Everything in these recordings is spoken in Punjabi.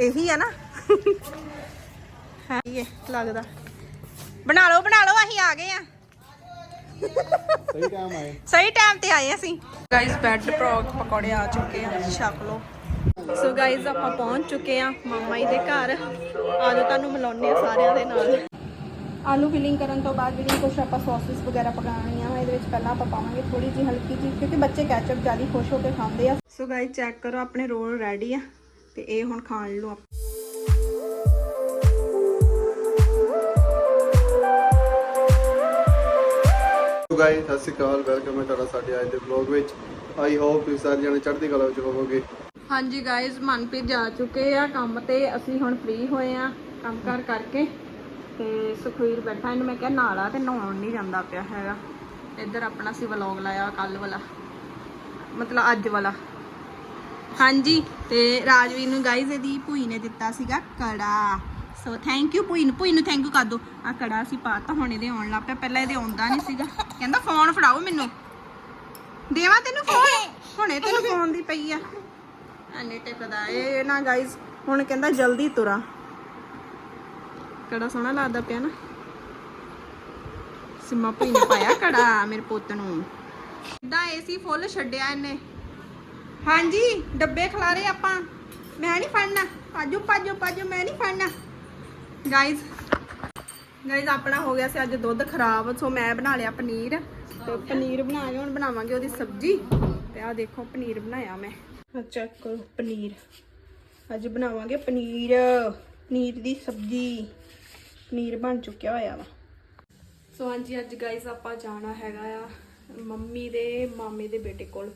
ਇਹੀ ਆ ਨਾ। ਹੈ ਇਹ ਲੱਗਦਾ। ਬਣਾ ਲਓ ਬਣਾ ਲਓ ਅਸੀਂ ਆ ਗਏ ਆ। ਸਹੀ ਟਾਈਮ ਆਏ। ਸਹੀ ਟਾਈਮ ਤੇ ਆਏ ਅਸੀਂ। ਗਾਇਸ ਬੈਡ ਪ੍ਰੋਕ ਪਕੌੜੇ ਆ ਚੁੱਕੇ ਆ ਛਕ ਲਓ। ਸੋ ਗਾਇਸ ਆਪਾਂ ਪਹੁੰਚ ਚੁੱਕੇ ਆ ਮਾਮਾ ਜੀ ਦੇ ਘਰ। ਆਜੋ ਤੁਹਾਨੂੰ ਮਿਲਾਉਂਦੇ ਆ ਸਾਰਿਆਂ ਦੇ ਨਾਲ। ਆਲੂ ਫਿਲਿੰਗ ਕਰਨ ਤੋਂ ਬਾਅਦ ਜਿਹੜੀ ਕੁਛ ਆਪਾਂ ਸੌਸਸ ਵਗੈਰਾ ਪਕਾਉਣੀਆਂ ਵਾ ਇਹਦੇ ਵਿੱਚ ਪਹਿਲਾਂ ਆਪਾਂ ਪਾਵਾਂਗੇ ਥੋੜੀ ਜਿਹੀ ਹਲਕੀ ਜਿਹੀ ਕਿਉਂਕਿ ਬੱਚੇ ਕੈਚਅਪ ਜ਼ਿਆਦਾ ਖੁਸ਼ ਹੋ ਕੇ ਖਾਂਦੇ ਆ। ਸੋ ਗਾਇਸ ਚੈੱਕ ਕਰੋ ਆਪਣੇ ਰੋਲ ਰੈਡੀ ਆ। ਤੇ ਇਹ ਹੁਣ ਖਾਣ ਲਓ ਗਾਇਸ ਸਤਿ ਸ਼੍ਰੀ ਅਕਾਲ ਵੈਲਕਮ ਹੈ ਤੁਹਾਡਾ ਸਾਡੇ ਅੱਜ ਦੇ ਵਲੌਗ ਵਿੱਚ। ਆਈ ਹੋਪ ਤੁਸੀਂ ਸਾਰੇ ਜਣੇ ਚੜ੍ਹਦੀ ਕਲਾ ਵਿੱਚ ਹੋਵੋਗੇ। ਹਾਂਜੀ ਗਾਇਜ਼ ਮਨਪ੍ਰੀਤ ਜਾ ਚੁੱਕੇ ਆ ਕੰਮ ਤੇ। ਅਸੀਂ ਹੁਣ ਫ੍ਰੀ ਹੋਏ ਆ ਕੰਮ ਕਰ ਕਰਕੇ। ਤੇ ਸੁਖਵੀਰ ਬੈਠਾ ਇਹਨੂੰ ਮੈਂ ਕਿਹਾ ਨਾਲਾ ਤੇ ਨਹਾਉਣ ਨਹੀਂ ਜਾਂਦਾ ਪਿਆ ਹੈਗਾ। ਇੱਧਰ ਆਪਣਾ ਸੀ ਵਲੌਗ ਲਾਇਆ ਕੱਲ ਵਾਲਾ। ਮਤਲਬ ਅੱਜ ਵਾਲਾ। ਹਾਂਜੀ, ਤੇ ਰਾਜਵੀਰ ਨੂੰ ਗਾਇਜ਼ ਇਹਦੀ ਭੂਈ ਨੇ ਦਿੱਤਾ ਸੀਗਾ ਕੜਾ। ਸੋ ਥੈਂਕ ਯੂ ਭੂਈ ਨੂੰ। ਭੂਈ ਨੂੰ ਥੈਂਕ ਯੂ ਕਰ ਦੋ। ਆ ਕੜਾ ਅਸੀਂ ਪਾਤਾ ਹੁਣ ਇਹਦੇ ਆਉਣ ਲੱਗ ਪਿਆ। ਪਹਿਲਾਂ ਇਹਦੇ ਆਉਂਦਾ ਨਹੀਂ ਸੀਗਾ। ਕਹਿੰਦਾ ਫੋਨ ਫੜਾਓ ਮੈਨੂੰ। ਦੇਵਾ ਤੈਨੂੰ ਫੋਨ ਹੁਣੇ ਤੈਨੂੰ ਫੋਨ ਦੀ ਪਈ ਆ। ਐਨੇ ਟਿਕਦਾ ਇਹ ਨਾ ਗਾਇਜ਼ ਹੁਣ ਕਹਿੰਦਾ ਜਲਦੀ ਤੁਰਾਂ। ਕੜਾ ਸੋਹਣਾ ਲੱਗਦਾ ਪਿਆ ਨਾ। ਸਿਮਾ ਭਈ ਨੇ ਪਾਇਆ ਕੜਾ ਮੇਰੇ ਪੁੱਤ ਨੂੰ। ਇਦਾਂ ਏਸੀ ਫੁੱਲ ਛੱਡਿਆ ਇਹਨੇ। ਹਾਂਜੀ, ਡੱਬੇ ਖਲਾਰੇ ਆਪਾਂ। ਮੈਂ ਨਹੀਂ ਫੜਨਾ। ਪਾਜੋ ਪਾਜੋ ਪਾਜੋ, ਮੈਂ ਨਹੀਂ ਫੜਨਾ। ਗਾਇਜ਼ ਗਾਇਜ਼ ਆਪਣਾ ਹੋ ਗਿਆ ਸੀ ਅੱਜ ਦੁੱਧ ਖਰਾਬ, ਸੋ ਮੈਂ ਬਣਾ ਲਿਆ ਪਨੀਰ। ਤੇ ਪਨੀਰ ਬਣਾ ਕੇ ਹੁਣ ਬਣਾਵਾਂਗੇ ਉਹਦੀ ਸਬਜ਼ੀ। ਤੇ ਆ ਦੇਖੋ, ਪਨੀਰ ਬਣਾਇਆ ਮੈਂ। ਆ ਚੈੱਕ ਕਰੋ, ਪਨੀਰ। ਅੱਜ ਬਣਾਵਾਂਗੇ ਪਨੀਰ ਪਨੀਰ ਦੀ ਸਬਜ਼ੀ। ਪਨੀਰ ਬਣ ਚੁੱਕਿਆ ਹੋਇਆ ਵਾ। ਸੋ ਹਾਂਜੀ, ਅੱਜ ਗਾਇਜ਼ ਆਪਾਂ ਜਾਣਾ ਹੈਗਾ ਆ ਮੰਮੀ ਦੇ, ਮਾਮੇ ਦੇ ਬੇਟੇ ਕੋਲ।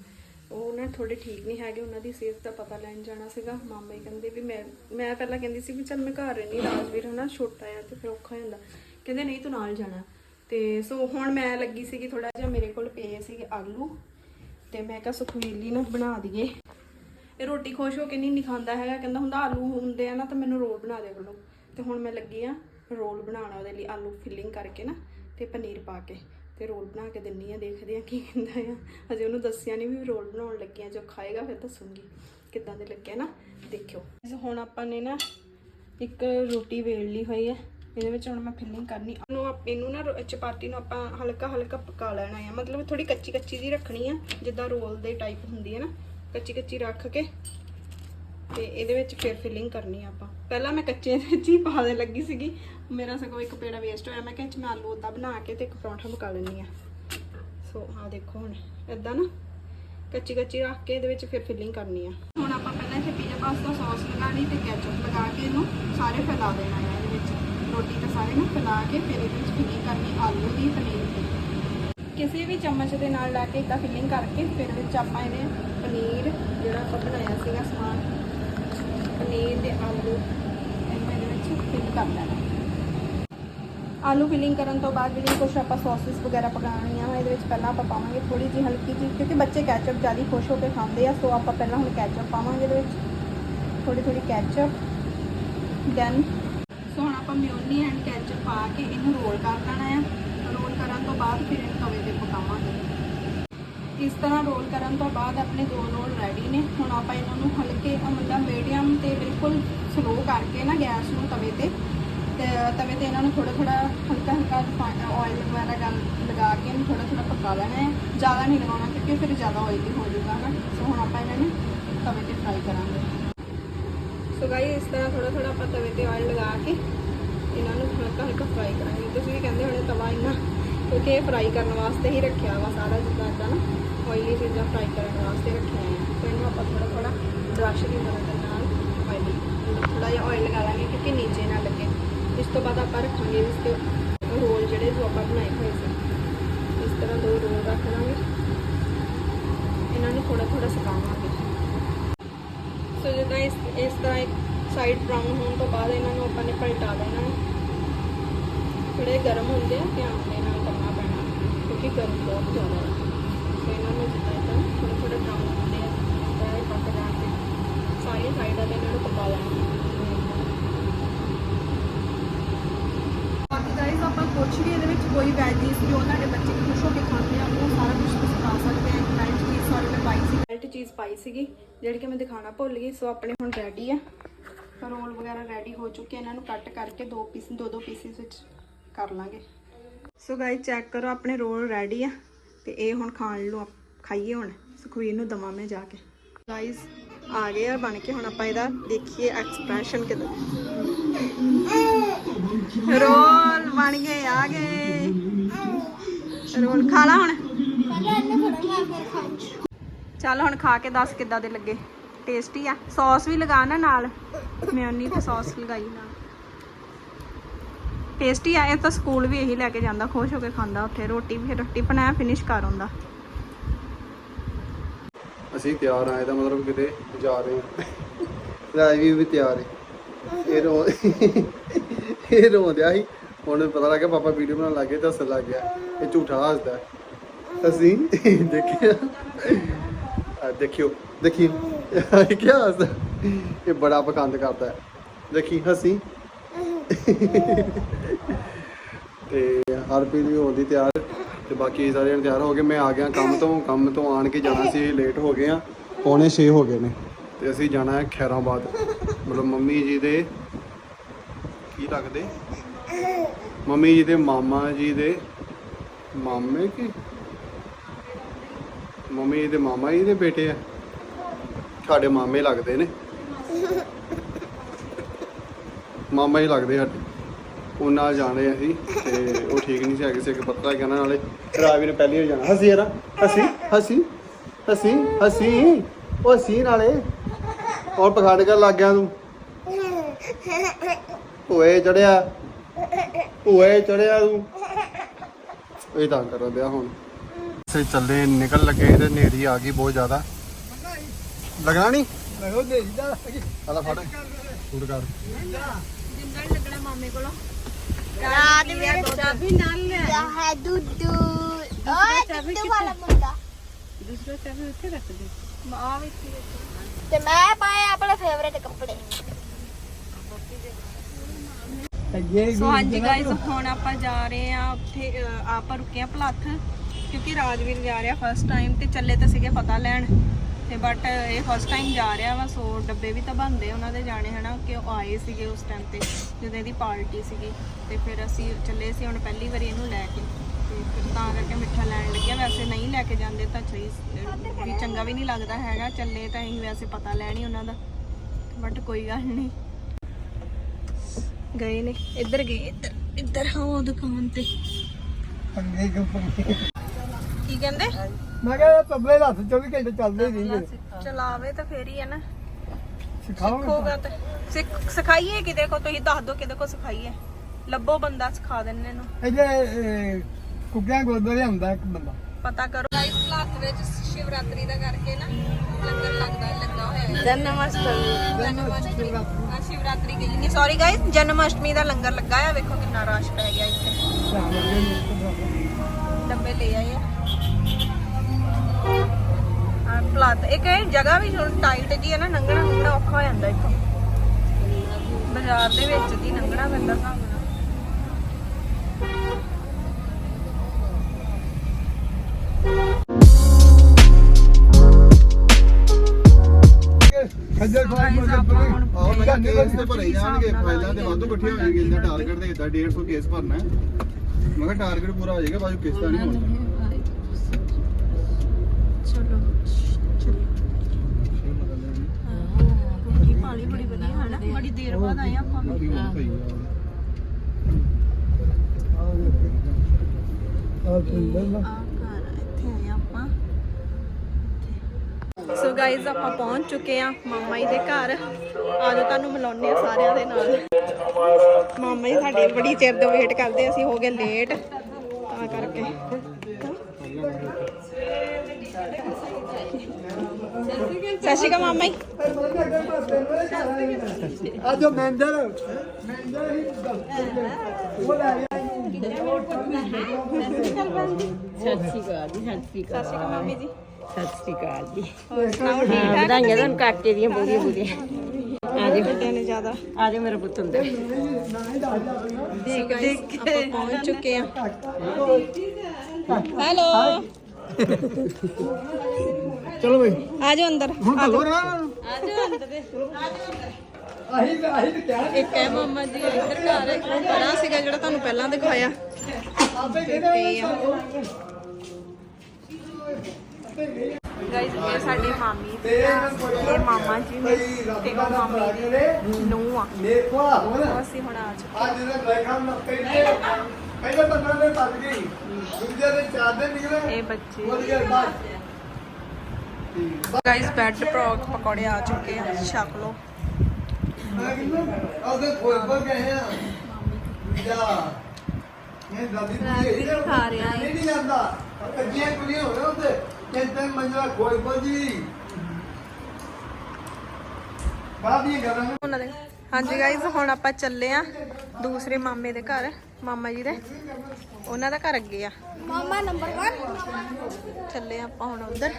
ਉਹ ਨਾ ਥੋੜੇ ਠੀਕ ਨਹੀਂ ਹੈਗੇ, ਉਹਨਾਂ ਦੀ ਸਿਹਤ ਦਾ ਪਤਾ ਲੈਣ ਜਾਣਾ ਸੀਗਾ। ਮਾਮਾ ਹੀ ਕਹਿੰਦੇ ਵੀ ਮੈਂ ਮੈਂ ਪਹਿਲਾਂ ਕਹਿੰਦੀ ਸੀ ਵੀ ਚੱਲ ਮੈਂ ਘਰ ਰਹਿਣੀ ਰਾਜਵੀਰ ਹਨਾ, ਛੋਟਾ ਆ ਤੇ ਫਿਰ ਔਖਾ ਹੁੰਦਾ ਕਹਿੰਦੇ ਨਹੀਂ ਤੂੰ ਨਾਲ ਜਾਣਾ। ਤੇ ਸੋ ਹੁਣ ਮੈਂ ਲੱਗੀ ਸੀਗੀ ਥੋੜਾ ਜਿਹਾ, ਮੇਰੇ ਕੋਲ ਪਏ ਸੀਗੇ ਆਲੂ। ਤੇ ਮੈਂ ਕਿਹਾ ਸੁਖਵੀਰ ਨਾ ਬਣਾ ਦਈਏ। ਇਹ ਰੋਟੀ ਖੁਸ਼ ਹੋ ਕੇ ਨਹੀਂ ਨਹੀਂ ਖਾਂਦਾ ਹੈਗਾ। ਕਹਿੰਦਾ ਹੁੰਦਾ ਆਲੂ ਹੁੰਦੇ ਆ ਨਾ, ਤਾਂ ਮੈਨੂੰ ਰੋਲ ਬਣਾ ਦੇ ਕਰੋ। ਤੇ ਹੁਣ ਮੈਂ ਲੱਗੀ ਆ ਰੋਲ ਬਣਾਉਣਾ ਉਹਦੇ ਲਈ ਆਲੂ ਫਿਲਿੰਗ ਕਰਕੇ ਨਾ, ਤੇ ਪਨੀਰ ਪਾ ਕੇ। ਤੇ ਰੋਲ ਬਣਾ ਕੇ ਦਿੰਨੀ ਆ, ਦੇਖਦੇ ਆ ਕੀ ਕਹਿੰਦਾ ਆ। ਅਜੇ ਉਹਨੂੰ ਦੱਸਿਆ ਨਹੀਂ ਵੀ ਰੋਲ ਬਣਾਉਣ ਲੱਗੀ ਆ, ਜੋ ਖਾਏਗਾ ਫਿਰ ਦੱਸੂਗੀ ਕਿੱਦਾਂ ਦੇ ਲੱਗੇ ਨਾ, ਦੇਖਿਓ। ਹੁਣ ਆਪਾਂ ਨੇ ਨਾ ਇੱਕ ਰੋਟੀ ਵੇਲ ਲਈ ਹੋਈ ਹੈ ਇਹਦੇ ਵਿੱਚ ਹੁਣ ਮੈਂ ਫਿਲਿੰਗ ਕਰਨੀ। ਉਹਨੂੰ ਆਪ- ਇਹਨੂੰ ਨਾ ਰੋ- ਚਪਾਤੀ ਨੂੰ ਆਪਾਂ ਹਲਕਾ ਹਲਕਾ ਪਕਾ ਲੈਣਾ ਹੈ ਮਤਲਬ ਥੋੜੀ ਕੱਚੀ ਕੱਚੀ ਜੀ ਰੱਖਣੀ ਆ, ਜਿੱਦਾਂ ਰੋਲ ਦੇ ਟਾਈਪ ਹੁੰਦੀ ਹੈ ਨਾ ਕੱਚੀ ਕੱਚੀ ਰੱਖ ਕੇ ਤੇ ਇਹਦੇ ਵਿੱਚ ਫਿਰ ਫਿਲਿੰਗ ਕਰਨੀ ਆ ਆਪਾਂ। ਪਹਿਲਾਂ ਮੈਂ ਕੱਚੇ ਦੇ ਵਿੱਚ ਹੀ ਪਾ ਦੇ ਲੱਗੀ ਸੀਗੀ। ਮੇਰਾ ਸਗੋਂ ਇੱਕ ਪੇੜਾ ਵੇਸਟ ਹੋਇਆ। ਮੈਂ ਕਿਹਾ ਇਹ ਮੈਂ ਆਲੂ ਉਦਾਂ ਬਣਾ ਕੇ ਤੇ ਇੱਕ ਪਰੌਂਠਾ ਪਕਾ ਲੈਣੀ ਆ। ਸੋ ਆ ਦੇਖੋ ਹੁਣ ਇਦਾਂ ਨਾ। ਕੱਚੀ ਕੱਚੀ ਰੱਖ ਕੇ ਇਹਦੇ ਵਿੱਚ ਫਿਰ ਫਿਲਿੰਗ ਕਰਨੀ ਆ। ਹੁਣ ਆਪਾਂ ਪਹਿਲਾਂ ਇੱਥੇ ਪੀਜ਼ਾ ਪਾਸਤਾ ਸੌਸ ਲਗਾਣੀ ਤੇ ਕੈਚਅਪ ਲਗਾ ਕੇ ਇਹਨੂੰ ਸਾਰੇ ਫੈਲਾ ਦੇਣਾ ਹੈ ਇਹਦੇ ਵਿੱਚ। ਰੋਟੀ ਤੇ ਸਾਰੇ ਨੂੰ ਫੈਲਾ ਕੇ ਫਿਰ ਇਹਦੇ ਵਿੱਚ ਫਿਲਿੰਗ ਕਰਨੀ ਆਲੂ ਦੀ ਪਨੀਰ ਦੀ। ਕਿਸੇ ਵੀ ਚਮਚ ਦੇ ਨਾਲ ਲਾ ਕੇ ਇਦਾਂ ਫਿਲਿੰਗ ਕਰਕੇ ਫਿਰ ਵਿੱਚ ਆਪਾਂ ਇਹਦੇ ਪਨੀਰ ਜਿਹੜਾ ਆਪਾਂ ਬਣਾਇਆ ਸੀਗਾ ਸਮਾਨ ਪਨੀਰ ਤੇ ਆਲੂ। ਇਹਨੂੰ ਇਹਦੇ ਵਿੱਚ ਫਿਲ ਕਰ ਲੈਣਾ। ਆਲੂ ਫਿਲਿੰਗ ਕਰਨ ਤੋਂ ਬਾਅਦ ਜਿਹੜੀ ਕੁਛ ਆਪਾਂ ਸੌਸਸ ਵਗੈਰਾ ਪਕਾਉਣੀਆਂ ਵਾ, ਇਹਦੇ ਵਿੱਚ ਪਹਿਲਾਂ ਆਪਾਂ ਪਾਵਾਂਗੇ ਥੋੜੀ ਜਿਹੀ ਹਲਕੀ ਜਿਹੀ, ਕਿਉਂਕਿ ਬੱਚੇ ਕੈਚਅਪ ਜ਼ਿਆਦਾ ਖੁਸ਼ ਹੋ ਕੇ ਖਾਂਦੇ ਆ, ਸੋ ਆਪਾਂ ਪਹਿਲਾਂ ਹੁਣ ਕੈਚਅਪ ਪਾਵਾਂਗੇ ਇਹਦੇ ਵਿੱਚ। ਥੋੜੀ ਥੋੜੀ ਕੈਚਅਪ ਦੈਨ ਸੋ ਹੁਣ ਆਪਾਂ ਮਿਓਨੀ ਐਂਡ ਕੈਚਅਪ ਪਾ ਕੇ ਇਹਨੂੰ ਰੋਲ ਕਰ ਲੈਣਾ ਆ। ਰੋਲ ਕਰਨ ਤੋਂ ਬਾਅਦ ਫਿਰ ਇਹਨੂੰ ਤਵੇ ਇਸ ਤਰ੍ਹਾਂ ਰੋਲ ਕਰਨ ਤੋਂ ਬਾਅਦ ਆਪਣੇ ਦੋ ਰੋਲ ਰੈਡੀ ਨੇ। ਹੁਣ ਆਪਾਂ ਇਹਨਾਂ ਨੂੰ ਹਲਕੇ ਮਤਲਬ ਮੀਡੀਅਮ ਤੇ ਬਿਲਕੁਲ ਸਲੋ ਕਰਕੇ ਨਾ ਗੈਸ ਨੂੰ ਤਵੇ ਤੇ ਤੇ ਤਵੇ ਤੇ ਇਹਨਾਂ ਨੂੰ ਥੋੜਾ ਥੋੜਾ ਹਲਕਾ ਹਲਕਾ ਆਇਲ ਵਗੈਰਾ ਗੱਲ ਲਗਾ ਕੇ ਇਹਨੂੰ ਥੋੜਾ ਥੋੜਾ ਪਕਾ ਲੈਣਾ ਹੈ। ਜ਼ਿਆਦਾ ਨਹੀਂ ਲਗਾਉਣਾ ਕਿਉਂਕਿ ਫਿਰ ਜ਼ਿਆਦਾ ਆਇਲੀ ਹੋ ਜਾਊਗਾ। ਨਾ ਸੋ ਹੁਣ ਆਪਾਂ ਇਹਨਾਂ ਨੂੰ ਤਵੇ ਤੇ ਫਰਾਈ ਕਰਾਂਗੇ। ਸੋ ਗਾਈ ਇਸ ਤਰ੍ਹਾਂ ਥੋੜਾ ਥੋੜਾ ਆਪਾਂ ਤਵੇ ਤੇ ਆਇਲ ਲਗਾ ਕੇ ਇਹਨਾਂ ਨੂੰ ਹਲਕਾ ਹਲਕਾ ਫਰਾਈ ਕਰਾਂਗੇ। ਤੁਸੀਂ ਵੀ ਕਹਿੰਦੇ ਹੋਣੇ ਤਵਾ ਇੰਨਾ ਕਿਉਂਕਿ ਇਹ ਫਰਾਈ ਕਰਨ ਵਾਸਤੇ ਹੀ ਰੱਖਿਆ ਵਾ ਸਾਰਾ ਜਿੱਦਾਂ ਇਦਾਂ ਨਾ। ਆਇਲੀ ਚੀਜ਼ਾਂ ਫਰਾਈ ਕਰਨ ਵਾਸਤੇ ਰੱਖੀਆਂ ਹੈ ਤੇ ਇਹਨੂੰ ਆਪਾਂ ਥੋੜਾ ਥੋੜਾ ਬ੍ਰਸ਼ ਦੀ ਮਦਦ ਨਾਲ ਆਇਲੀ ਥੋੜਾ ਜਿਹਾ ਆਇਲ ਲਗਾ ਲਾਂਗੇ ਕਿਉਂਕਿ ਨੀਚੇ ਨਾ ਲੱਗੇ। ਇਸ ਤੋਂ ਬਾਅਦ ਆਪਾਂ ਰੱਖਾਂਗੇ ਇਸ ਤੇ ਰੋਲ ਜਿਹੜੇ ਜੋ ਆਪਾਂ ਬਣਾਏ ਹੋਏ ਸੀ। ਇਸ ਤਰ੍ਹਾਂ ਦੋ ਰੋਲ ਰੱਖ ਲਾਂਗੇ। ਇਹਨਾਂ ਨੂੰ ਥੋੜਾ ਥੋੜਾ ਸੁਕਾਵਾਂਗੇ। ਸੋ ਜਿੱਦਾਂ ਇਸ ਇਸ ਤਰ੍ਹਾਂ ਸਾਈਡ ਬ੍ਰਾਊਨ ਹੋਣ ਤੋਂ ਬਾਅਦ ਇਹਨਾਂ ਨੂੰ ਆਪਾਂ ਨੇ ਪਲਟਾ ਦੇਣਾ ਹੈ। ਥੋੜੇ ਗਰਮ ਹੁੰਦੇ ਆ, ਧਿਆਨ ਦੇ ਨਾਲ ਕਰਨਾ ਪੈਣਾ, ਕਿਉਂਕਿ ਗਰਮ ਬਹੁਤ ਜ਼ਿਆਦਾ ਹੈ। ਤੇ ਇਹਨਾਂ ਨੂੰ ਜਿੱਦਾਂ ਇਦਾਂ ਥੋੜੇ ਥੋੜੇ ਬ੍ਰਾਊਨ ਹੁੰਦੇ ਆ ਤਾਂ ਇਹ ਪੱਕ ਜਾਣਗੇ ਸਾਰੀ ਸਾਈਡਾਂ ਤੇ ਇਹਨਾਂ ਨੂੰ ਪਕਾ ਲੈਣਾ ਬਾਕੀ ਗਾਈਸ ਆਪਾਂ ਕੁਛ ਵੀ ਇਹਦੇ ਵਿੱਚ ਕੋਈ ਵੈਜੀਸ ਜੋ ਤੁਹਾਡੇ ਬੱਚੇ ਖੁਸ਼ ਹੋ ਕੇ ਖਾਂਦੇ ਆ ਉਹ ਸਾਰਾ ਕੁਝ ਤੁਸੀਂ ਪਾ ਸਕਦੇ ਆ। ਮੈਲਟ ਚੀਜ਼ ਸੌਰੀ ਮੈਂ ਪਾਈ ਸੀ। ਮੈਲਟ ਚੀਜ਼ ਪਾਈ ਸੀਗੀ ਜਿਹੜੀ ਕਿ ਮੈਂ ਦਿਖਾਣਾ ਭੁੱਲ ਗਈ ਸੋ ਆਪਣੇ ਹੁਣ ਰੈਡੀ ਆ। ਰੋਲ ਵਗੈਰਾ ਰੈਡੀ ਹੋ ਚੁੱਕੇ ਇਹਨਾਂ ਨੂੰ ਕੱਟ ਕਰਕੇ ਦੋ ਪੀਸ ਦੋ ਦੋ ਪੀਸਿਸ ਵਿੱਚ ਕਰ ਲਾਂਗੇ। ਸੋ ਗਾਇਸ ਚੈੱਕ ਕਰੋ ਆਪਣੇ ਰੋਲ ਰੈਡੀ ਆ। ਤੇ ਇਹ ਹੁਣ ਖਾਣ ਲਓ ਖਾਈਏ ਹੁਣ। ਸੁਖਵੀਰ ਨੂੰ ਦਵਾਂ ਮੈਂ ਜਾ ਕੇ। ਗਾਇਸ ਆ ਗਏ ਆ ਬਣ ਕੇ। ਹੁਣ ਆਪਾਂ ਇਹਦਾ ਦੇਖੀਏ ਐਕਸਪ੍ਰੈਸ਼ਨ ਕਿਦਾਂ। ਰੋਲ ਬਣ ਗਏ, ਆ ਗਏ। ਰੋਲ ਖਾ ਲਾ ਹੁਣ। ਚੱਲ ਹੁਣ ਖਾ ਕੇ ਦੱਸ ਕਿੱਦਾਂ ਦੇ ਲੱਗੇ। ਟੇਸਟੀ ਆ। ਸੌਸ ਵੀ ਲਗਾ ਨਾ ਨਾਲ। ਮੈਂ ਉਨੀ ਤੇ ਸੌਸ ਲਗਾਈ ਨਾਲ। ਟੇਸਟੀ ਆ ਤਾਂ ਸਕੂਲ ਵੀ ਇਹੀ ਲੈ ਕੇ ਜਾਂਦਾ, ਖੁਸ਼ ਹੋ ਕੇ ਖਾਂਦਾ ਉੱਥੇ, ਰੋਟੀ ਵੀ, ਰੋਟੀ ਬਣਾਇਆ ਫਿਨਿਸ਼ ਕਰ ਆਉਂਦਾ। ਅਸੀਂ ਤਿਆਰ ਆ ਇਹਦਾ ਮਤਲਬ ਕਿਤੇ ਜਾ ਰਹੇ ਹਾਂ। ਰਾਜਵੀਰ ਵੀ ਤਿਆਰ ਹੈ। ਇਹ ਰੋ ਇਹ ਰੋਂਦਿਆ ਸੀ। ਹੁਣ ਪਤਾ ਲੱਗਿਆ ਪਾਪਾ ਵੀਡੀਓ ਬਣਾਉਣ ਲੱਗੇ ਤਾਂ ਹੱਸਣ ਲੱਗ ਗਿਆ। ਇਹ ਝੂਠਾ ਹੱਸਦਾ ਅਸੀਂ ਦੇਖਿਆ। ਦੇਖਿਓ, ਦੇਖੀ। ਇਹ ਕੀ ਹੱਸਦਾ। ਇਹ ਬੜਾ ਪਸੰਦ ਕਰਦਾ ਦੇਖੀ, ਹਸੀ। ਤੇ ਹਰਪ੍ਰੀਤ ਵੀ ਹੋਣ ਦੀ ਤਿਆਰ ਤੇ ਬਾਕੀ ਸਾਰੇ ਜਣੇ ਤਿਆਰ ਹੋ ਗਏ। ਮੈਂ ਆ ਗਿਆ ਕੰਮ ਤੋਂ ਕੰਮ ਤੋਂ ਆਣ ਕੇ ਜਾਣਾ ਸੀ ਲੇਟ ਹੋ ਗਏ ਆ। ਪੌਣੇ 6 ਹੋ ਗਏ ਨੇ। ਤੇ ਅਸੀਂ ਜਾਣਾ ਹੈ ਖੈਰਾਬਾਦ। ਮਤਲਬ ਮੰਮੀ ਜੀ ਦੇ ਕੀ ਲੱਗਦੇ? ਮੰਮੀ ਜੀ ਦੇ ਮਾਮਾ ਜੀ ਦੇ ਮਾਮੇ ਕੀ? ਮੰਮੀ ਜੀ ਦੇ ਮਾਮਾ ਜੀ ਦੇ ਬੇਟੇ ਆ। ਸਾਡੇ ਮਾਮੇ ਲੱਗਦੇ ਨੇ। ਮਾਮਾ ਹੀ ਲੱਗਦੇ ਸਾਡੇ। ਉਹਨਾਂ ਨਾਲ ਜਾਣੇ ਅਸੀਂ ਤੇ ਉਹ ਠੀਕ ਨਹੀਂ ਸੀ ਹੈਗੇ ਸੀ ਕਿ ਪੱਤਰਾ ਕਹਿਣਾ ਨਾਲੇ। ਰਾਵੀ ਨੇ ਪਹਿਲੀ ਵਾਰ ਜਾਣਾ। ਹਸੀ ਯਾਰ ਹਸੀ ਹਸੀ ਹਸੀ ਹਸੀ। ਉਹ ਹਸੀ ਨਾਲੇ। ਔਰ ਪਖਾੜ ਕਰ ਲੱਗ ਗਿਆ ਤੂੰ। ਓਏ ਚੜਿਆ। ਓਏ ਚੜਿਆ ਤੂੰ। ਇਹ ਤਾਂ ਕਰਨ ਦਿਆ ਹੁਣ। ਸੇ ਚੱਲੇ ਨਿਕਲ ਲੱਗੇ ਤੇ ਨੇਰੀ ਆ ਗਈ ਬਹੁਤ ਜ਼ਿਆਦਾ। ਲੱਗਣਾ ਨਹੀਂ? ਲਗੋ ਦੇ ਜਿੱਦਾਂ ਆਲਾ ਫੜ। ਫੂਡ ਕਰ। ਮਾਮੇ ਕੋਲੋਂ। ਰਾਤ ਮੇਰੇ ਚਾਬੀ ਨਾਲ ਲੈ ਹੈ ਦੁੱਧੂ। ਓਏ ਦੁੱਧੂ ਵਾਲਾ ਮੁੰਡਾ। ਦੂਸਰਾ ਚਾਬੀ ਉੱਥੇ ਰੱਖ ਦੇ। ਆ ਵੀ ਤੇ ਮੈਂ ਪਾਏ ਆਪਣੇ ਫੇਵਰੇਟ ਕੱਪੜੇ। ਜੇ ਸੋ ਹਾਂਜੀ ਗਾਇਸ ਹੁਣ ਆਪਾਂ ਜਾ ਰਹੇ ਆ ਉੱਥੇ ਅਹ, ਆਪਾਂ ਰੁਕੇ ਆ ਭਲੱਥ ਕਿਉਂਕਿ ਰਾਜਵੀਰ ਜਾ ਰਿਹਾ ਫਸਟ ਟਾਈਮ ਤੇ ਚੱਲੇ ਤਾਂ ਸੀਗੇ ਪਤਾ ਲੈਣ। ਤੇ ਬਟ ਇਹ ਫਸਟ ਟਾਈਮ ਜਾ ਰਿਹਾ ਵਾ ਸੋ ਡੱਬੇ ਵੀ ਤਾਂ ਬੰਦੇ ਉਹਨਾਂ ਦੇ ਜਾਣੇ, ਹਨਾ, ਕਿ ਉਹ ਆਏ ਸੀਗੇ ਉਸ ਟਾਈਮ ਤੇ, ਜਦੋਂ ਇਹਦੀ ਪਾਰਟੀ ਸੀਗੀ, ਤੇ ਫਿਰ ਅਸੀਂ ਚੱਲੇ ਸੀ ਹੁਣ ਪਹਿਲੀ ਵਾਰੀ ਇਹਨੂੰ ਲੈ ਕੇ। ਤੇ ਫਿਰ ਤਾਂ ਕਰਕੇ ਮਿੱਠਾ ਲੈਣ ਲੱਗਿਆ, ਵੈਸੇ ਨਹੀਂ ਲੈ ਕੇ ਜਾਂਦੇ ਤਾਂ ਸਹੀ ਵੀ ਚੰਗਾ ਵੀ ਨਹੀਂ ਲੱਗਦਾ ਹੈਗਾ, ਚੱਲੇ ਤਾਂ ਅਸੀਂ ਵੈਸੇ ਪਤਾ ਲੈਣੀ ਉਹਨਾਂ ਦਾ ਬਟ ਕੋਈ ਗੱਲ ਨਹੀਂ। ਗਏ ਨੇ, ਇੱਧਰ ਗਏ, ਇੱਧਰ ਇੱਧਰ, ਹਾਂ, ਉਹ ਦੁਕਾਨ ਤੇ। ਪੰਗੇ ਕਿਉਂ ਕੀ ਕਹਿੰਦੇ? ਮੈਂ ਕਿਹਾ ਤਬਲੇ ਹੱਥ 24 ਘੰਟੇ ਚੱਲਦੇ ਹੀ ਰਹਿੰਦੇ। ਚਲਾਵੇ ਤਾਂ ਫੇਰ ਹੀ ਹੈ ਨਾ। ਤੇ। ਸਿੱਖ ਸਿਖਾਈਏ ਕਿਤੇ ਕੋ ਤੁਸੀਂ ਦੱਸ ਦਿਓ ਕਿਤੇ ਕੋ ਸਿਖਾਈਏ। ਲੱਭੋ ਬੰਦਾ ਸਿਖਾ ਦਿੰਨੇ ਨੂੰ। ਇਹਦੇ ਕੁੱਗਿਆਂ ਗੁਰਦੁਆਰੇ ਹੁੰਦਾ ਇੱਕ ਬੰਦਾ। ਪਤਾ ਕਰੋ। ਗਾਇਸ ਹਾਥ ਵਿੱਚ ਸ਼ਿਵਰਾਤਰੀ ਦਾ ਕਰਕੇ ਨਾ ਲੰਗਰ ਲੱਗਦਾ ਲੱਗਾ ਹੋਇਆ ਹੈ। ਜਨਮਸ਼ਟਮੀ ਜਨਮਸ਼ਟਮੀ ਆ ਸ਼ਿਵਰਾਤਰੀ ਗਈ ਨਹੀਂ। ਸੌਰੀ ਗਾਇਸ ਜਨਮਸ਼ਟਮੀ ਦਾ ਲੰਗਰ ਲੱਗਾ ਆ। ਵੇਖੋ ਕਿੰਨਾ ਰਸ਼ ਪੈ ਗਿਆ ਇੱਥੇ। ਡੱਬੇ ਲੈ ਆਏ ਆ। ਆ ਪਲਾਟ ਇੱਕ ਇਹ ਜਗ੍ਹਾ ਵੀ ਹੁਣ ਟਾਈਟ ਜੀ ਹੈ ਨਾ ਲੰਘਣਾ ਲੰਘਣਾ ਔਖਾ ਹੋ ਜਾਂਦਾ ਇੱਥੋਂ। ਬਾਜ਼ਾਰ ਦੇ ਵਿੱਚ ਦੀ ਲੰਘਣਾ ਪੈਂਦਾ ਨਾਲ। ਖੱਜਲ ਖਵਾਈ ਮੁੜ ਕੇ ਆਹ ਮੈਂ ਕੇਸ ਤੇ ਭਰੇ ਜਾਣਗੇ ਫਾਈਲਾਂ ਤੇ ਵਾਧੂ ਇਕੱਠੀਆਂ ਹੋ ਜਾਣਗੀਆਂ ਇਹਦਾ ਟਾਰਗੇਟ ਦੇ ਦਿੱਤਾ 150 ਕੇਸ ਭਰਨਾ ਮੈਂ ਕਿਹਾ ਟਾਰਗੇਟ ਪੂਰਾ ਹੋ ਜਾਏਗਾ ਬਾਅਦ ਕਿਸ਼ਤਾਂ ਨਹੀਂ ਹੋਣਗੀਆਂ ਚਲੋ ਚਲੋ ਕੀ ਪਾਲੀ ਬੜੀ ਵਧੀਆ ਹੈ ਨਾ ਬੜੀ ਦੇਰ ਬਾਅਦ ਆਏ ਆਪਾਂ ਵੀ। ਸੋ ਗਾਇਜ਼ ਆਪਾਂ ਪਹੁੰਚ ਚੁੱਕੇ ਆ ਮਾਮਾ ਜੀ ਦੇ ਘਰ। ਆਜੋ ਤੁਹਾਨੂੰ ਮਿਲਾਉਂਦੇ ਆ ਸਾਰਿਆਂ ਦੇ ਨਾਲ। ਮਾਮਾ ਜੀ ਸਾਡੇ ਬੜੀ ਚਿਰ ਤੋਂ ਵੇਟ ਕਰਦੇ ਅਸੀਂ ਹੋ ਗਏ ਲੇਟ ਤਾਂ ਕਰਕੇ। ਸਤਿ ਸ਼੍ਰੀ ਅਕਾਲ ਮਾਮਾ ਜੀ। ਆ ਜੋ ਮੈਂਦਰ ਮੈਂਦਰ ਹੀ ਦੱਸ। ਉਹ ਲੈ ਆਇਆ ਸਤਿ ਸ਼੍ਰੀ ਅਕਾਲ ਜੀ ਸਤਿ ਸ਼੍ਰੀ ਸਤਿ ਸ਼੍ਰੀ ਅਕਾਲ ਮਾਮੀ ਜੀ। ਸਤਿ ਸ਼੍ਰੀ ਅਕਾਲ ਜੀ। ਹੋਰ ਸੁਣਾਓ ਹਾਂ, ਠੀਕ ਠਾਕ? ਵਧਾਈਆਂ ਤੁਹਾਨੂੰ ਕਾਕੇ ਦੀਆਂ ਬੋਲੀਆਂ ਬੋਲੀਆਂ ਆ ਜਾਓ। ਵੱਡਿਆਂ ਨੇ ਜ਼ਿਆਦਾ। ਆ ਜਾਓ ਮੇਰਾ ਪੁੱਤ ਅੰਦਰ। ਦੇਖ ਦੇਖ। ਆਪਾਂ ਪਹੁੰਚ ਚੁੱਕੇ ਆ ਹੈਲੋ। ਚਲੋ ਬਈ। ਆ ਜਾਓ ਅੰਦਰ। ਹੁਣ ਭੱਲੋ ਨਾ ਆ ਜਾਓ। ਅੰਦਰ ਆਹੀ ਆਹੀ ਤੇ ਕਹਿਣਾ ਇੱਕ ਹੈ ਮਾਮਾ ਜੀ ਇੱਧਰ ਘਰ ਇੱਕ ਬੜਾ ਸੀਗਾ ਜਿਹੜਾ ਤੁਹਾਨੂੰ ਪਹਿਲਾਂ ਦਿਖਾਇਆ। ਆਪੇ ਤੇ ਕਹਿੰਦੇ ਆ ਗਾਇਸ ਇਹ ਸਾਡੀ ਮਾਮੀ ਤੇ ਇਹ ਮਾਮਾ ਜੀ ਨੇ ਤੇ ਉਹ ਮਾਮੀ ਦੀ ਆ। ਨੇ ਕੋਲਾ ਹੋਣਾ। ਉਹ ਅਸੀਂ ਹੁਣ ਆ ਚੁੱਕੇ ਅੱਜ ਇਹਨੇ ਬੈਠਾ ਨੱਕੇ ਨੇ। ਪਹਿਲਾਂ ਤਾਂ ਮੈਂ ਤੱਕ ਗਈ। ਦੂਜੇ ਦੇ ਚਾਰ ਨਿਕਲੇ। ਇਹ ਬੱਚੇ। ਗਾਇਸ ਬੈਡ ਪ੍ਰੋਕ ਪਕੌੜੇ ਆ ਚੁੱਕੇ ਆ ਛਕ ਲਓ। ਉਹਦੇ ਕੋਈ ਪਰ ਗਏ ਆ ਜਾ ਇਹ ਦਾਦੀ ਦੀ ਖਾ ਰਿਹਾ ਨਹੀਂ ਨਹੀਂ ਜਾਂਦਾ ਕੱਜੀਆਂ ਕੁਲੀਆਂ ਹੋਵੇ ਉਹਦੇ ਕਹਿੰਦੇ ਮੰਜਾ ਕੋਈ ਬਜੀ ਬਾਦੀਆਂ ਕਰਾਂਗੇ ਉਹਨਾਂ ਦੇ ਹਾਂਜੀ ਗਾਇਸ ਹੁਣ ਆਪਾਂ ਚੱਲੇ ਆ ਦੂਸਰੇ ਮਾਮੇ ਦੇ ਘਰ। ਮਾਮਾ ਜੀ ਦੇ? ਉਹਨਾਂ ਦਾ ਘਰ ਅੱਗੇ ਆ। ਮਾਮਾ ਨੰਬਰ 1 ਚੱਲੇ ਆਪਾਂ ਹੁਣ ਉਧਰ।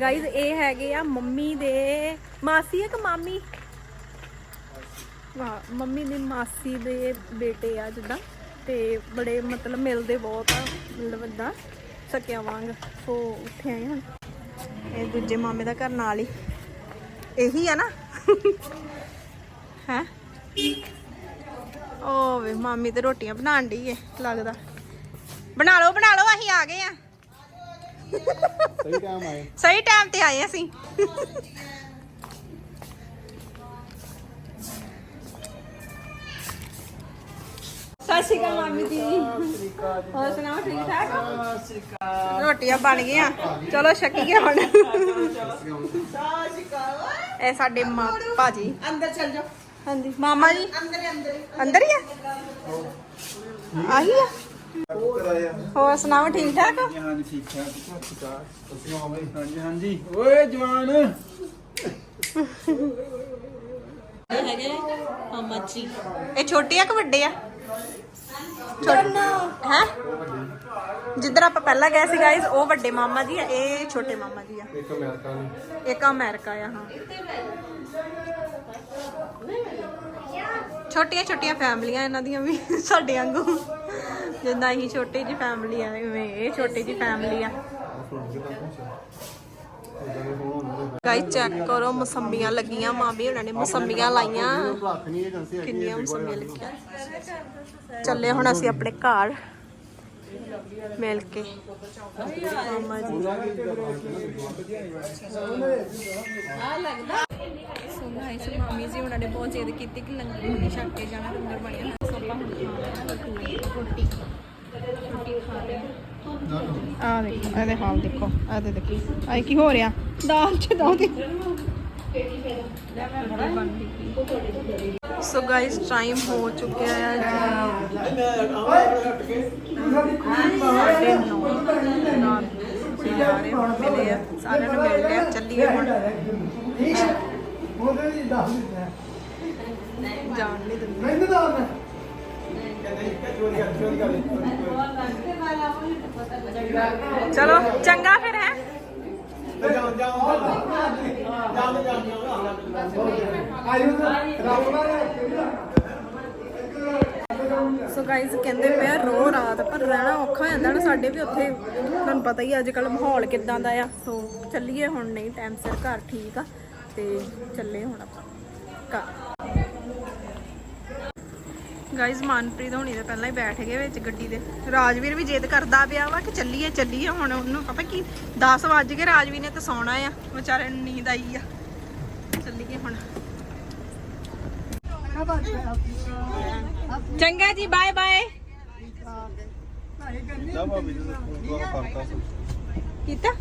ਗਾਇਸ ਇਹ ਹੈਗੇ ਆ ਮੰਮੀ ਦੇ। ਮਾਸੀ ਹੈ ਕਿ ਮਾਮੀ? ਵਾਹ ਮੰਮੀ ਦੀ ਮਾਸੀ ਦੇ ਬੇਟੇ ਆ ਜਿੱਦਾਂ। ਤੇ ਬੜੇ ਮਤਲਬ ਮਿਲਦੇ ਬਹੁਤ ਆ ਮਤਲਬ ਵੱਡਾ ਸਕਿਆ ਵਾਂਗ। ਸੋ ਉੱਥੇ ਆਏ ਹੁਣ। ਇਹ ਦੂਜੇ ਮਾਮੇ ਦਾ ਘਰ ਨਾਲ ਹੀ। ਇਹੀ ਆ ਨਾ। ਹੈ? ਓ ਵੇ ਮਾਮੀ ਤੇ ਰੋਟੀਆਂ ਬਣਾਉਣ ਡਈ ਏ ਲੱਗਦਾ। ਬਣਾ ਲਓ ਬਣਾ ਲਓ ਅਸੀਂ ਆ ਗਏ ਆ। ਸਹੀ ਟਾਈਮ ਆਏ। ਸਹੀ ਟਾਈਮ ਤੇ ਆਏ ਅਸੀਂ। ਸਤਿ ਸ਼੍ਰੀ ਅਕਾਲ ਮਾਮੀ ਜੀ। ਹੋਰ ਸੁਣਾਓ ਠੀਕ ਠਾਕ ਰੋਟੀਆਂ ਬਣ ਗਈਆਂ। ਚਲੋ ਛਕੀਏ ਹੁਣ। ਇਹ ਸਾਡੇ ਮਾਂ ਭਾਜੀ। ਅੰਦਰ ਚਲ ਜਾਓ। ਹਾਂਜੀ। ਮਾਮਾ ਜੀ? ਅੰਦਰ ਹੀ ਅੰਦਰ ਹੀ। ਅੰਦਰ ਹੀ ਆ? ਆਹੀ ਆ। ਹੋਰ ਸੁਣਾਓ ਠੀਕ ਠਾਕ ਹਾਂਜੀ ਠੀਕ ਠਾਕ। ਹਾਂਜੀ ਹਾਂਜੀ। ਓਏ ਜਵਾਨ। ਇਹ ਹੈਗੇ ਮਾਮਾ ਜੀ। ਇਹ ਛੋਟੇ ਆ ਕਿ ਵੱਡੇ ਆ? ਹੈ? ਜਿੱਧਰ ਆਪਾਂ ਪਹਿਲਾਂ ਗਏ ਸੀ ਗਾਇਸ ਉਹ ਵੱਡੇ ਮਾਮਾ ਜੀ ਆ ਇਹ ਛੋਟੇ ਮਾਮਾ ਜੀ ਆ। ਇੱਕ ਅਮਰੀਕਾ ਨੂੰ। ਇੱਕ ਅਮਰੀਕਾ ਆ ਹਾਂ। ਛੋਟੀਆਂ ਛੋਟੀਆਂ ਫੈਮਲੀਆਂ ਇਹਨਾਂ ਦੀਆਂ ਵੀ ਸਾਡੇ ਵਾਂਗੂ। ਜਿੱਦਾਂ ਅਸੀਂ ਛੋਟੀ ਜੀ ਫੈਮਿਲੀ ਆ ਐਵੇਂ ਇਹ ਛੋਟੀ ਜੀ ਫੈਮਿਲੀ ਆ। ਗਾਇਸ ਚੈੱਕ ਕਰੋ ਮਸੰਮੀਆਂ ਲੱਗੀਆਂ ਮਾਮੀ ਉਹਨਾਂ ਨੇ ਮਸੰਮੀਆਂ ਲਾਈਆਂ। ਕਿੰਨੀਆਂ ਮਸੰਮੀਆਂ ਲੱਗੀਆਂ ਚੱਲੇ ਹੁਣ ਅਸੀਂ ਆਪਣੇ ਘਰ। ਮਿਲ ਕੇ। ਮਾਮਾ ਜੀ ਸੋ ਗਾਇਸ ਮਾਮੀ ਜੀ ਉਹਨਾਂ ਨੇ ਬਹੁਤ ਜ਼ਿੱਦ ਕੀਤੀ ਕਿ ਲੰਗਰ ਛੱਕ ਕੇ ਜਾਣਾ ਲੰਗਰ ਬਣਿਆ ਹੋਇਆ ਸੋ ਆਪਾਂ ਹੁਣ ਖਾਣਾ ਰੋਟੀ ਰੋਟੀ। ਖਾ ਰਹੇ ਹਾਂ। ਆ ਦੇਖੋ ਇਹਦੇ ਹਾਲ ਦੇਖੋ। ਇਹਦੇ ਦੇਖੋ। ਕੀ ਹੋ ਰਿਹਾ? ਦਾਲ ਚ ਦਾਲ ਦੀ। ਸੋ ਗਾਇਸ ਟਾਈਮ ਹੋ ਚੁੱਕਿਆ ਹੈ ਸਾਡੇ ਨੌ ਨਾਲ ਸਾਰੇ ਹੁਣ ਮਿਲੇ ਆ ਸਾਰਿਆਂ ਨੂੰ ਮਿਲ ਲਿਆ ਚੱਲੀਏ ਸੋ ਗਾਇਸ ਕਹਿੰਦੇ ਪਿਆ ਰੋ ਰਾਤ ਪਰ ਰਹਿਣਾ ਔਖਾ ਹੋ ਜਾਂਦਾ ਨਾ ਸਾਡੇ ਵੀ ਉੱਥੇ ਤੁਹਾਨੂੰ ਪਤਾ ਹੀ ਅੱਜ ਕੱਲ ਮਾਹੌਲ ਕਿਦਾਂ ਦਾ ਆ। ਸੋ ਚੱਲੀਏ ਹੁਣ ਨਹੀਂ ਟਾਈਮ ਸਿਰ ਘਰ ਠੀਕ ਆ ਤੇ ਚੱਲੇ ਹੁਣ ਆਪਾਂ ਘਰ। ਗਾਇਸ ਮਨਪ੍ਰੀਤ ਹੋਣੀ ਤਾਂ ਪਹਿਲਾਂ ਹੀ ਬੈਠ ਗਏ ਵਿੱਚ ਗੱਡੀ ਦੇ। ਰਾਜਵੀਰ ਵੀ ਜਿੱਦ ਕਰਦਾ ਪਿਆ ਵਾ ਕਿ ਚੱਲੀਏ ਚੱਲੀਏ, ਹੁਣ ਉਹਨੂੰ ਪਤਾ ਕੀ 10 ਵੱਜ ਗਏ, ਰਾਜਵੀਰ ਨੇ ਤਾਂ ਸੌਣਾ ਆ। ਵਿਚਾਰੇ ਨੂੰ ਨੀਂਦ ਆਈ ਆ। ਚੱਲੀਏ ਹੁਣ। ਚੰਗਾ ਜੀ ਬਾਏ ਬਾਏ ਕੀਤਾ?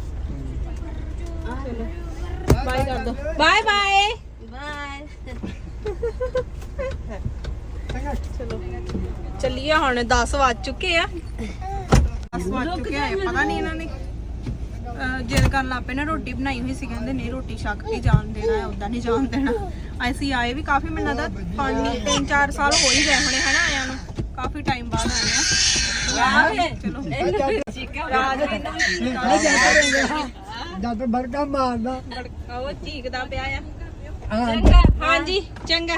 ਚਲੋ ਬਾਏ ਕਰ ਦੋ। ਬਾਏ ਬਾਏ ਬਾਏ ਚਲੋ। ਚੱਲੀਏ ਹੁਣ 10 ਵੱਜ ਚੁੱਕੇ ਆ। 10 ਵੱਜ ਚੁੱਕੇ ਆ ਪਤਾ ਨਹੀਂ ਇਹਨਾਂ ਨੇ। ਅਹ, ਜਿੱਦ ਕਰਨ ਲੱਗ ਪਏ ਨਾ ਰੋਟੀ ਬਣਾਈ ਹੋਈ ਸੀ ਕਹਿੰਦੇ ਨਹੀਂ ਰੋਟੀ ਛੱਕ ਕੇ ਜਾਣ ਦੇਣਾ ਹੈ ਉਦਾਂ ਨਹੀਂ ਜਾਣ ਦੇਣਾ। ਅਸੀਂ ਆਏ ਵੀ ਕਾਫੀ ਮਹੀਨਾ ਦਾ 5 3 4 ਸਾਲ ਹੋ ਹੀ ਗਏ ਹੋਣੇ ਹਨਾ ਆਇਆਂ ਨੂੰ। ਕਾਫੀ ਟਾਈਮ ਬਾਅਦ ਆਏ ਆ। ਡਾਕਟਰ ਬੜਕਾ ਮਾਰਦਾ। ਉਹ ਚੀਕਦਾ ਪਿਆ ਆ। ਹਾਂਜੀ ਚੰਗਾ।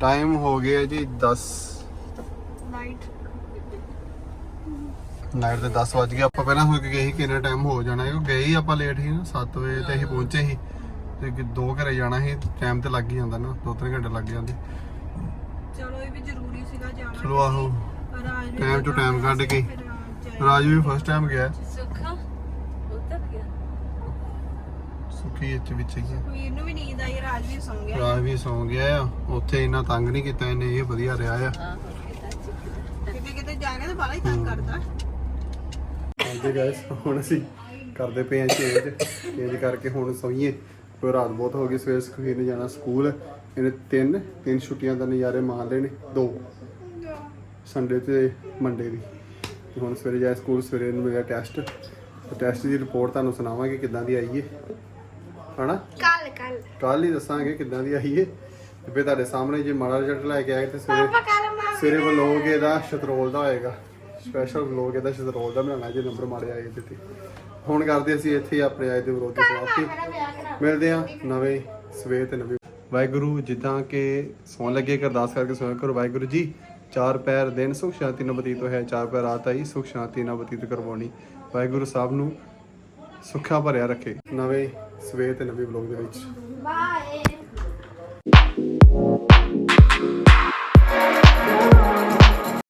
ਟਾਈਮ ਹੋ ਗਿਆ ਜੀ 10 ਨਾਈਟ ਨਾਈਟ ਦੇ 10 ਵਜ ਗਏ। ਆਪਾਂ ਪਹਿਲਾਂ ਹੋ ਕੇ ਗਏ ਸੀ ਕਿੰਨਾ ਟਾਈਮ ਹੋ ਜਾਣਾ ਹੈ ਉਹ ਗਏ ਹੀ ਆਪਾਂ ਲੇਟ ਸੀ ਨਾ 7 ਵਜੇ ਤੇ ਅਸੀਂ ਪਹੁੰਚੇ ਸੀ। ਤੇ ਕਿ ਦੋ ਘਰੇ ਜਾਣਾ ਸੀ। ਟਾਈਮ ਤੇ ਲੱਗ ਹੀ ਜਾਂਦਾ ਨਾ 2-3 ਘੰਟੇ ਲੱਗ ਜਾਂਦੇ। ਚਲੋ ਇਹ ਵੀ ਜ਼ਰੂਰੀ ਸੀਗਾ ਜਾਣਾ ਚਲੋ ਆਹੋ। ਟਾਈਮ ਤੋਂ ਟਾਈਮ ਕੱਢ ਕੇ। ਰਾਜ ਵੀ ਫਸਟ ਟਾਈਮ ਗਿਆ। ਸੁੱਖਾ ਉੱਤਰ ਗਿਆ ਸੁੱਖੀ ਇੱਚ ਵਿੱਚ ਹੀ ਹੈ ਵੀਰ ਨੂੰ ਵੀ ਨੀਂਦ ਆਈ ਰਾਜ ਵੀ ਸੌਂ ਗਿਆ। ਰਾਜ ਵੀ ਸੌਂ ਗਿਆ ਆ। ਉੱਥੇ ਇੰਨਾ ਤੰਗ ਨਹੀਂ ਕੀਤਾ ਇਹਨੇ ਇਹ ਵਧੀਆ ਰਿਹਾ ਆ। ਕਿਤਾ ਕਿਤੇ ਕਿਤੇ ਜਾ ਕੇ ਤਾਂ ਬਾਲਾ ਹੀ ਤੰਗ ਕਰਦਾ। ਹਾਂਜੀ ਗਾਇਸ ਹੁਣ ਅਸੀਂ ਕਰਦੇ ਪਏ ਹਾਂ ਚੇਂਜ ਚੇਂਜ ਕਰਕੇ ਹੁਣ ਸੋਈਏ। ਕੋਈ ਰਾਤ ਬਹੁਤ ਹੋ ਗਈ ਸਵੇਰ ਸੁਖਵੀਰ ਨੇ ਜਾਣਾ ਸਕੂਲ। ਇਹਨੇ ਤਿੰਨ ਤਿੰਨ ਛੁੱਟੀਆਂ ਦਾ ਨਜ਼ਾਰੇ ਮਾਰ ਨੇ। ਦੋ। ਸੰਡੇ ਤੇ ਮੰਡੇ ਦੀ। ਹੁਣ ਸਵੇਰੇ ਜਾਏ ਸਕੂਲ ਸਵੇਰੇ ਨੂੰ ਮਿਲਿਆ ਟੈਸਟ ਟੈਸਟ ਦੀ ਰਿਪੋਰਟ ਤੁਹਾਨੂੰ ਸੁਣਾਵਾਂਗੇ ਕਿੱਦਾਂ ਦੀ ਆਈ ਏ। ਹਨਾ? ਕੱਲ ਕੱਲ। ਕੱਲ ਹੀ ਦੱਸਾਂਗੇ ਕਿੱਦਾਂ ਦੀ ਆਈ ਏ। ਤੇ ਫਿਰ ਤੁਹਾਡੇ ਸਾਹਮਣੇ ਜੇ ਮਾੜਾ ਰਿਜ਼ਲਟ ਲੈ ਕੇ ਆਏ ਤੇ ਸਵੇਰੇ ਸਵੇਰੇ ਵਲੋਗ ਇਹਦਾ ਸ਼ਤਰੋਲ ਦਾ ਹੋਏਗਾ। ਸਪੈਸ਼ਲ ਵਲੋਗ ਇਹਦਾ ਸ਼ਤਰੋਲ ਦਾ ਬਣਾਉਣਾ ਜੇ ਨੰਬਰ ਮਾੜੇ ਆਏ ਇਹਦੇ ਤੇ। ਹੁਣ ਕਰਦੇ ਅਸੀਂ ਇੱਥੇ ਆਪਣੇ ਆਏ ਦੇ ਵਿਰੋਧ ਦੀ ਸਮਾਪਤੀ ਮਿਲਦੇ ਹਾਂ ਨਵੇਂ ਸਵੇਰ ਤੇ ਨਵੇਂ। ਵਾਹਿਗੁਰੂ ਜਿੱਦਾਂ ਕਿ ਸੌਣ ਲੱਗੇ ਅਰਦਾਸ ਕਰਕੇ ਸੋਇਆ ਕਰੋ। ਵਾਹਿਗੁਰੂ ਜੀ ਚਾਰ ਪੈਰ ਦਿਨ ਸੁਖ ਸ਼ਾਂਤੀ ਨਾਲ ਬਤੀਤ ਹੋਇਆ ਚਾਰ ਪੈਰ ਰਾਤ ਆਈ ਸੁਖ ਸ਼ਾਂਤੀ ਨਾਲ ਬਤੀਤ ਕਰਵਾਉਣੀ। ਵਾਹਿਗੁਰੂ ਸਾਹਿਬ ਨੂੰ ਸੁੱਖਾ ਭਰਿਆ ਰੱਖੇ। ਨਵੇਂ ਸਵੇਰ ਤੇ ਨਵੇਂ ਵਲੋਗ ਦੇ ਵਿੱਚ। ਬਾਏ